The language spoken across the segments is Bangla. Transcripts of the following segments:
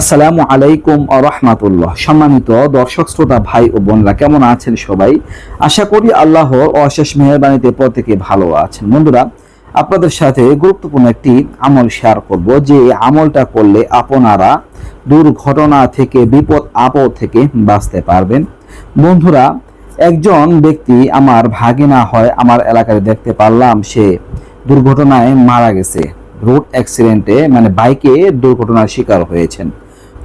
আসসালামু আলাইকুম রহমাতুল্লাহ। সম্মানিত দর্শক, শ্রোতা, ভাই ও বোনরা, কেমন আছেন সবাই? আশা করি আল্লাহর অশেষ মেহরবানিতে প্রত্যেকে ভালো আছেন। বন্ধুরা, আপনাদের সাথে গুরুত্বপূর্ণ একটি আমল শেয়ার করব, যে আমলটা করলে আপনারা দুর্ঘটনা থেকে, বিপদ, আপদ থেকে বাঁচতে পারবেন। বন্ধুরা, একজন ব্যক্তি আমার ভাগিনা হয়, আমার এলাকায় দেখতে পারলাম, সে দুর্ঘটনায় মারা গেছে। রোড অ্যাক্সিডেন্টে মানে বাইকে দুর্ঘটনার শিকার হয়েছেন।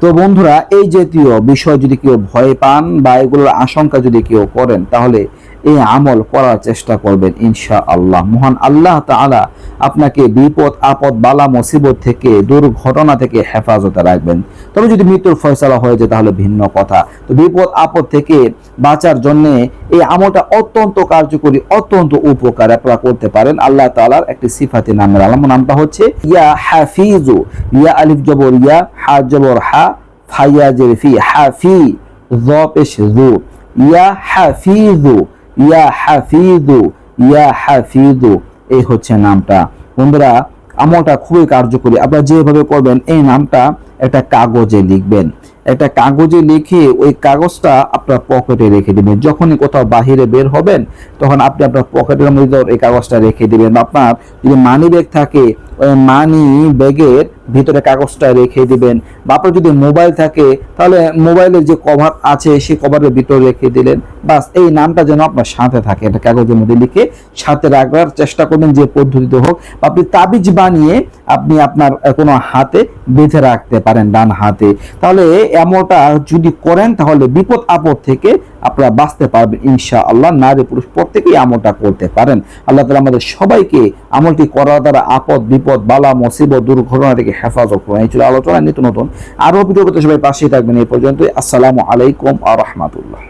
তো বন্ধুরা, এই জাতীয় বিষয় যদি কেউ ভয় পান বা এগুলোর আশঙ্কা যদি কেউ করেন, তাহলে এই আমল করার চেষ্টা করবেন ইনশা আল্লাহ মহান আল্লাহ তালা আপনাকে বিপদ, আপদ, বালা, মুসিবত থেকে, দুর্ঘটনা থেকে হেফাজতে রাখবেন। তবে যদি মৃত্যুর ফয়সলা হয়ে যায়, তাহলে ভিন্ন কথা। তো বিপদ আপদ থেকে বাঁচার জন্য এই আমলটা অত্যন্ত কার্যকরী, অত্যন্ত উপকার আপনারা করতে পারেন। আল্লাহ তাআলার একটি সিফাতি নামের আলম নামটা হচ্ছে, ইয়া হাফিজু, ইয়া আলিফ জবর, ইয়া হা জবর, হা ফাইয়া জের ফি, হাফি জ পেশ জু। ইয়া হাফিজু ইয়া হাফিজু ইয়া হাফিজু, এই হচ্ছে নামটা। বন্ধুরা, আমলটা খুবই কার্যকরী। আপনারা যেভাবে করবেন, এই নামটা একটা কাগজে লিখবেন। একটা কাগজে লিখে ওই কাগজটা আপনার পকেটে রেখে দিবেন। যখনই কোথাও বাহিরে বের হবেন, তখন আপনি আপনার পকেটের মধ্যে এই কাগজটা রেখে দিবেন। আপনার যদি মানি ব্যাগ থাকে মানি ব্যাগের ভিতরে কাগজটা রেখে দিবেন। বা যদি মোবাইল থাকে, তাহলে মোবাইলের যে কভার আছে, সেই কভারের ভিতরে রেখে দিলেন। বাস এই নামটা যেন আপনার সাথে থাকে, এটা কাগজের মধ্যে লিখে সাথে রাখার চেষ্টা করবেন যে পদ্ধতিতে হোক। আপনি তাবিজ বানিয়ে আপনি আপনার কোনো হাতে বেঁধে রাখতে পারেন, ডান হাতে। তাহলে এমনটা যদি করেন, তাহলে বিপদ আপদ থেকে আপনারা বাঁচতে পারবেন ইনশা আল্লাহ নারী পুরুষ প্রত্যেকেই আমলটা করতে পারেন। আল্লাহ তালা আমাদের সবাইকে আমলটি করার দ্বারা আপদ, বিপদ, বালা, মুসিবত, দুর্ঘটনা থেকে হেফাজত করেন। এই ছিল আলোচনা, নিত্য নতুন। আরও ভিডিও সবাই পাশেই থাকবেন। এই পর্যন্তই। আসসালামু আলাইকুম আ রহমাতুল্লাহ।